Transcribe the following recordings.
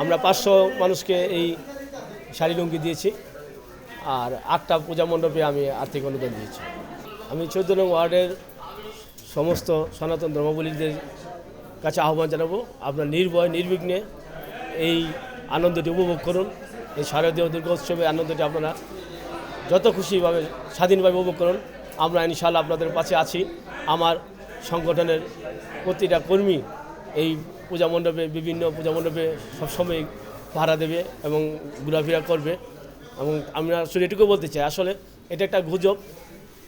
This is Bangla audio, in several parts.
আমরা পাঁচশো মানুষকে এই শাড়ি লুঙ্গি দিয়েছি, আর আটটা পূজা মণ্ডপে আমি আর্থিক অনুদান দিয়েছি। আমি চৌদ্দ নং ওয়ার্ডের সমস্ত সনাতন ধর্মাবলীদের কাছে আহ্বান জানাব, আপনার নির্ভয়, নির্বিঘ্নে এই আনন্দটি উপভোগ করুন, এই শারদীয় দুর্গোৎসবে আনন্দটি আপনারা যত খুশিভাবে স্বাধীনভাবে উপভোগ করুন। আমরা ইনশাল্লাহ আপনাদের পাশে আছি। আমার সংগঠনের প্রতিটা কর্মী এই পূজা মণ্ডপে, বিভিন্ন পূজা মণ্ডপে সবসময় ভাড়া দেবে এবং ঘোরাফেরা করবে। এবং আমরা আসলে এটুকু বলতে চাই, আসলে এটা একটা গুজব,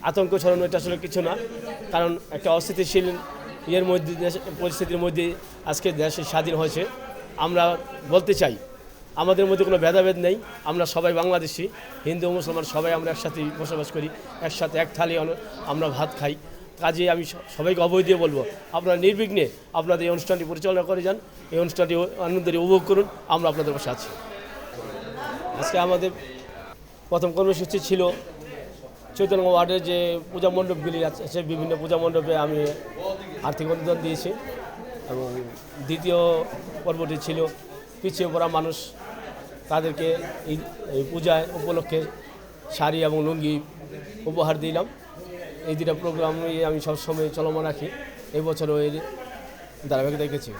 আতঙ্ক ছড়ানো এটা আসলে কিছু না। কারণ একটা অস্থিতিশীল ইয়ের মধ্যে, পরিস্থিতির মধ্যে আজকে দেশ স্বাধীন হয়েছে। আমরা বলতে চাই আমাদের মধ্যে কোনো ভেদাভেদ নেই। আমরা সবাই বাংলাদেশি, হিন্দু, মুসলমান, সবাই আমরা একসাথে বসবাস করি, একসাথে এক থালি আমরা ভাত খাই। কাজে আমি সবাইকে অবৈ দিয়ে বলব, আপনারা নির্বিঘ্নে আপনাদের এই অনুষ্ঠানটি পরিচালনা করে যান, এই অনুষ্ঠানটি আনন্দের উপভোগ করুন, আমরা আপনাদের পাশে আছি। আজকে আমাদের প্রথম কর্মসূচি ছিল চৈতন্য ওয়ার্ডের যে পূজা মণ্ডপগুলি আছে বিভিন্ন পূজা মণ্ডপে আমি আর্থিক অনুদান দিয়েছি এবং দ্বিতীয় পর্বটি ছিল পিছিয়ে পড়া মানুষ তাদেরকে এই পূজায় উপলক্ষে শাড়ি এবং লুঙ্গি উপহার দিলাম। এই দুটা প্রোগ্রামই আমি সবসময় চলমান রাখি। এই বছরও এর ধারাবাহিক দেখেছি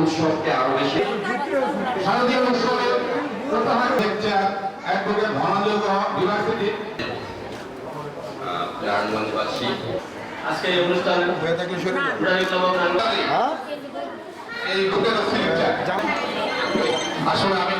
উৎসবকে আরও বেশি উৎসবের ইউনিভার্সিটি নারায়ণগঞ্জবাসী আজকে এই অনুষ্ঠানে হয়ে থাকলে হ্যাঁ এই বুকের আসলে আমি